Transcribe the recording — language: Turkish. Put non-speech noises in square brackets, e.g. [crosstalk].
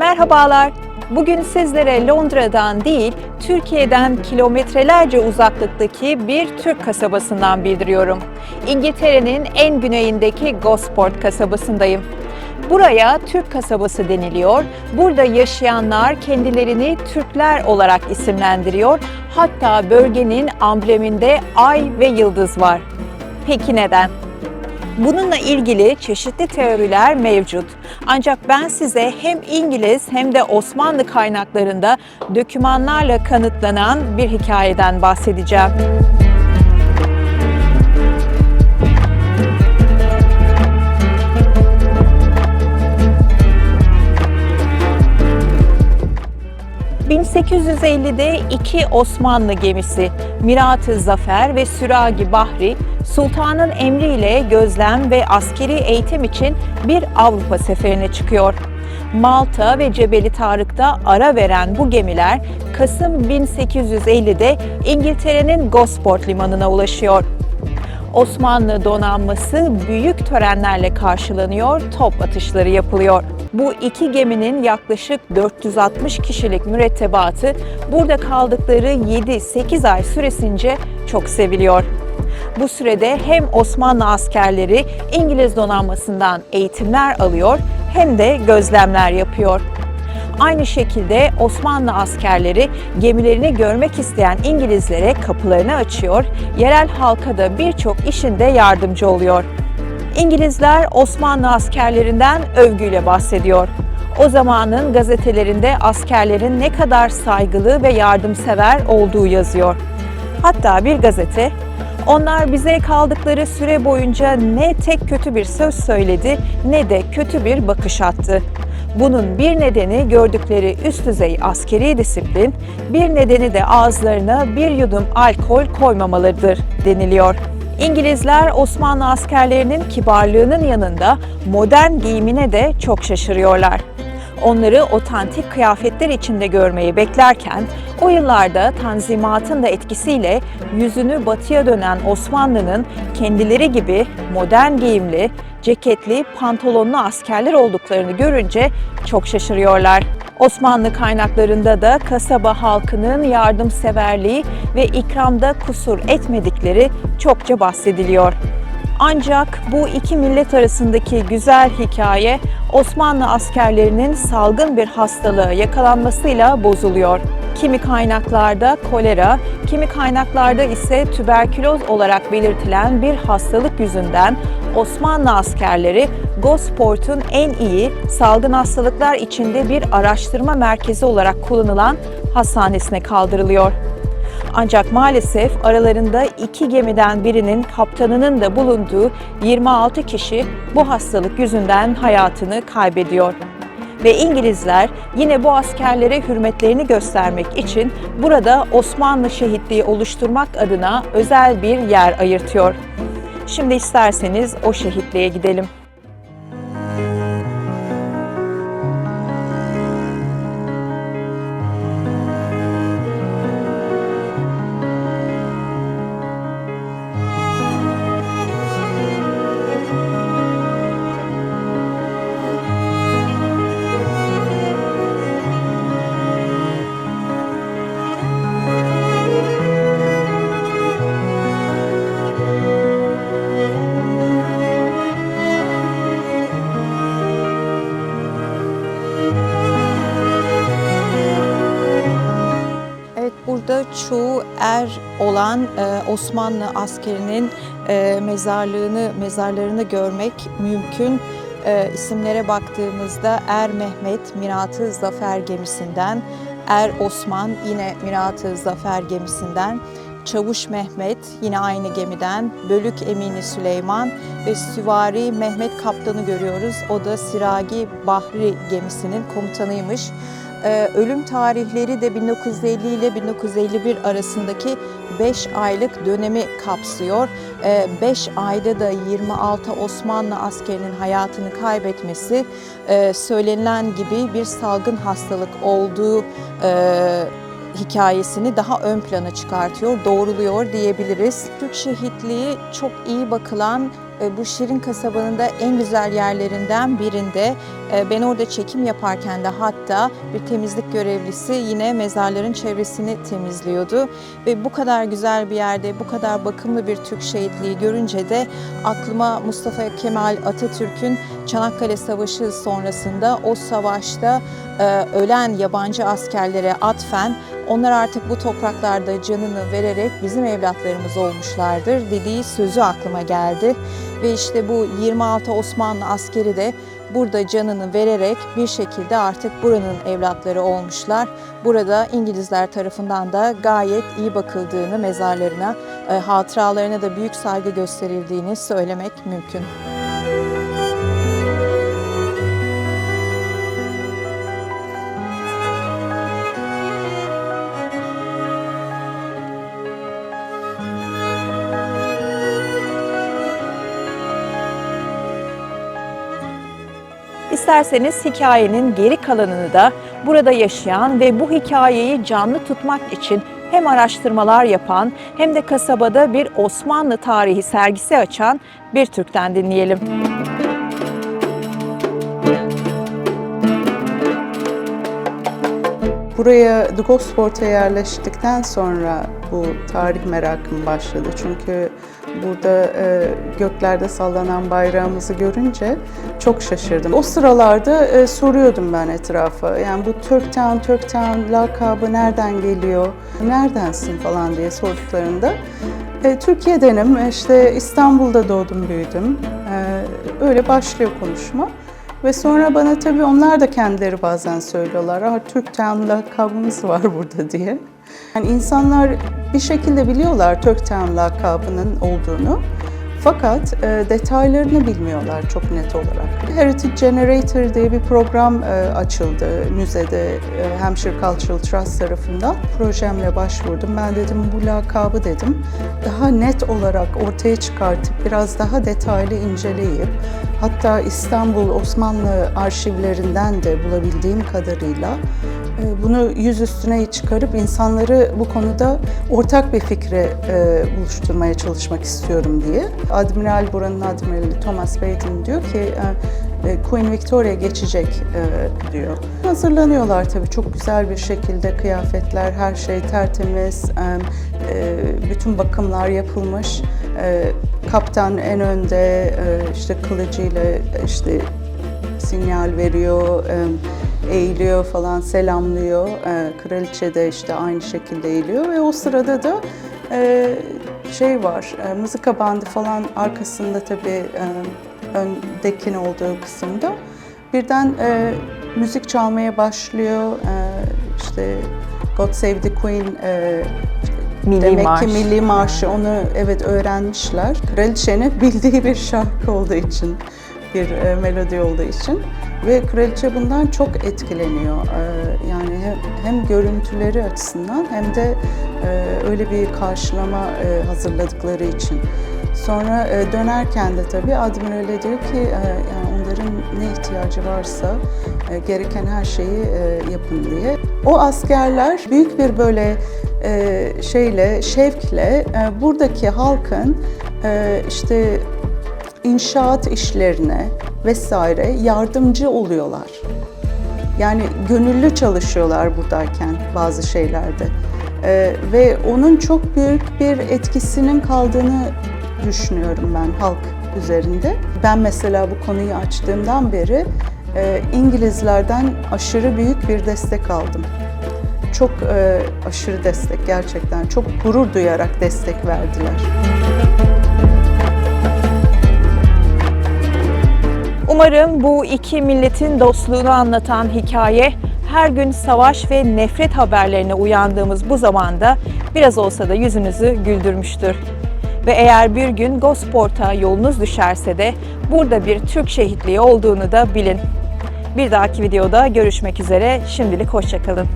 Merhabalar. Bugün sizlere Londra'dan değil, Türkiye'den kilometrelerce uzaklıktaki bir Türk kasabasından bildiriyorum. İngiltere'nin en güneyindeki Gosport kasabasındayım. Buraya Türk kasabası deniliyor. Burada yaşayanlar kendilerini Türkler olarak isimlendiriyor. Hatta bölgenin ambleminde ay ve yıldız var. Peki neden? Bununla ilgili çeşitli teoriler mevcut. Ancak ben size hem İngiliz hem de Osmanlı kaynaklarında dokümanlarla kanıtlanan bir hikayeden bahsedeceğim. ...1850'de iki Osmanlı gemisi Mirat-ı Zafer ve Süragi Bahri sultanın emriyle gözlem ve askeri eğitim için bir Avrupa seferine çıkıyor. Malta ve Cebeli Tarık'ta ara veren bu gemiler Kasım 1850'de İngiltere'nin Gosport limanına ulaşıyor. Osmanlı donanması büyük törenlerle karşılanıyor, top atışları yapılıyor. Bu iki geminin yaklaşık 460 kişilik mürettebatı burada kaldıkları 7-8 ay süresince çok seviliyor. Bu sürede hem Osmanlı askerleri İngiliz donanmasından eğitimler alıyor hem de gözlemler yapıyor. Aynı şekilde Osmanlı askerleri gemilerini görmek isteyen İngilizlere kapılarını açıyor, yerel halka da birçok işinde yardımcı oluyor. İngilizler Osmanlı askerlerinden övgüyle bahsediyor. O zamanın gazetelerinde askerlerin ne kadar saygılı ve yardımsever olduğu yazıyor. Hatta bir gazete onlar bize kaldıkları süre boyunca ne tek kötü bir söz söyledi ne de kötü bir bakış attı. Bunun bir nedeni gördükleri üst düzey askeri disiplin, bir nedeni de ağızlarına bir yudum alkol koymamalarıdır deniliyor. İngilizler Osmanlı askerlerinin kibarlığının yanında modern giyimine de çok şaşırıyorlar onları otantik kıyafetler içinde görmeyi beklerken o yıllarda Tanzimat'ın da etkisiyle yüzünü batıya dönen Osmanlı'nın kendileri gibi modern giyimli, ceketli, pantolonlu askerler olduklarını görünce çok şaşırıyorlar. Osmanlı kaynaklarında da kasaba halkının yardımseverliği ve ikramda kusur etmedikleri çokça bahsediliyor. Ancak bu iki millet arasındaki güzel hikaye Osmanlı askerlerinin salgın bir hastalığa yakalanmasıyla bozuluyor. Kimi kaynaklarda kolera, kimi kaynaklarda ise tüberküloz olarak belirtilen bir hastalık yüzünden Osmanlı askerleri Gosport'un en iyi salgın hastalıklar içinde bir araştırma merkezi olarak kullanılan hastanesine kaldırılıyor. Ancak maalesef aralarında iki gemiden birinin kaptanının da bulunduğu 26 kişi bu hastalık yüzünden hayatını kaybediyor. Ve İngilizler yine bu askerlere hürmetlerini göstermek için burada Osmanlı şehitliği oluşturmak adına özel bir yer ayırtıyor. Şimdi isterseniz o şehitliğe gidelim. Çoğu er olan e, Osmanlı askerinin e, mezarlığını mezarlarını görmek mümkün. E, isimlere baktığımızda Er Mehmet Mirat-ı Zafer gemisinden, Er Osman yine Mirat-ı Zafer gemisinden, Çavuş Mehmet yine aynı gemiden, Bölük Emini Süleyman ve Süvari Mehmet Kaptan'ı görüyoruz. O da Siragi Bahri gemisinin komutanıymış. Ee, ölüm tarihleri de 1950 ile 1951 arasındaki 5 aylık dönemi kapsıyor. 5 ayda da 26 Osmanlı askerinin hayatını kaybetmesi e, söylenilen gibi bir salgın hastalık olduğu e, hikayesini daha ön plana çıkartıyor, doğruluyor diyebiliriz. Türk şehitliği çok iyi bakılan Bu Şirin kasabanın da en güzel yerlerinden birinde. E, Ben orada çekim yaparken de hatta bir temizlik görevlisi yine mezarların çevresini temizliyordu. Ve bu kadar güzel bir yerde, bu kadar bakımlı bir Türk şehitliği görünce de aklıma Mustafa Kemal Atatürk'ün Çanakkale Savaşı sonrasında o savaşta e, ölen yabancı askerlere atfen onlar artık bu topraklarda canını vererek bizim evlatlarımız olmuşlardır dediği sözü aklıma geldi. Ve işte bu 26 Osmanlı askeri de burada canını vererek bir şekilde artık buranın evlatları olmuşlar. Burada İngilizler tarafından da gayet iyi bakıldığını mezarlarına, e, hatıralarına da büyük saygı gösterildiğini söylemek mümkün. İsterseniz hikayenin geri kalanını da burada yaşayan ve bu hikayeyi canlı tutmak için hem araştırmalar yapan hem de kasabada bir Osmanlı tarihi sergisi açan bir Türk'ten dinleyelim. Buraya Dugosport'a yerleştikten sonra bu tarih merakım başladı. Çünkü burada e, göklerde sallanan bayrağımızı görünce çok şaşırdım. O sıralarda e, soruyordum ben etrafa. Yani bu Turktown, Turktown lakabı nereden geliyor, neredensin falan diye sorduklarında e, Türkiye'denim, işte İstanbul'da doğdum, büyüdüm. E, öyle başlıyor konuşma. Ve sonra bana tabii onlar da kendileri bazen söylüyorlar. Ah Türktown lakabımız var [laughs] burada diye. Yani insanlar bir şekilde biliyorlar Türktown lakabının olduğunu. Fakat e, detaylarını bilmiyorlar çok net olarak. Heritage Generator diye bir program e, açıldı müzede e, Hampshire Cultural Trust tarafından. Projemle başvurdum. Ben dedim bu lakabı dedim daha net olarak ortaya çıkartıp biraz daha detaylı inceleyip hatta İstanbul Osmanlı arşivlerinden de bulabildiğim kadarıyla bunu yüz üstüne çıkarıp insanları bu konuda ortak bir fikre e, buluşturmaya çalışmak istiyorum diye. Admiral buranın admirali Thomas Baden diyor ki e, e, Queen Victoria geçecek e, diyor. Hazırlanıyorlar tabii çok güzel bir şekilde kıyafetler, her şey tertemiz, e, e, bütün bakımlar yapılmış. E, kaptan en önde e, işte kılıcıyla işte sinyal veriyor, e, eğiliyor falan, selamlıyor. E, Kraliçe de işte aynı şekilde eğiliyor ve o sırada da e, şey var, e, mızıka bandı falan arkasında tabii e, öndekin olduğu kısımda birden e, müzik çalmaya başlıyor. E, işte God Save the Queen e, Milli Demek marş. ki milli marşı onu evet öğrenmişler. Kraliçenin [laughs] bildiği bir şarkı olduğu için, bir e, melodi olduğu için ve kraliçe bundan çok etkileniyor. E, yani hem, görüntüleri açısından hem de e, öyle bir karşılama e, hazırladıkları için. Sonra e, dönerken de tabii admirale diyor ki yani onların ne ihtiyacı varsa gereken her şeyi yapın diye. O askerler büyük bir böyle şeyle, şevkle buradaki halkın işte inşaat işlerine vesaire yardımcı oluyorlar. Yani gönüllü çalışıyorlar buradayken bazı şeylerde. E, ve onun çok büyük bir etkisinin kaldığını düşünüyorum ben halk üzerinde. Ben mesela bu konuyu açtığımdan beri e, İngilizlerden aşırı büyük bir destek aldım çok e, aşırı destek gerçekten. Çok gurur duyarak destek verdiler. Umarım bu iki milletin dostluğunu anlatan hikaye her gün savaş ve nefret haberlerine uyandığımız bu zamanda biraz olsa da yüzünüzü güldürmüştür. Ve eğer bir gün Gosport'a yolunuz düşerse de burada bir Türk şehitliği olduğunu da bilin. Bir dahaki videoda görüşmek üzere. Şimdilik hoşçakalın.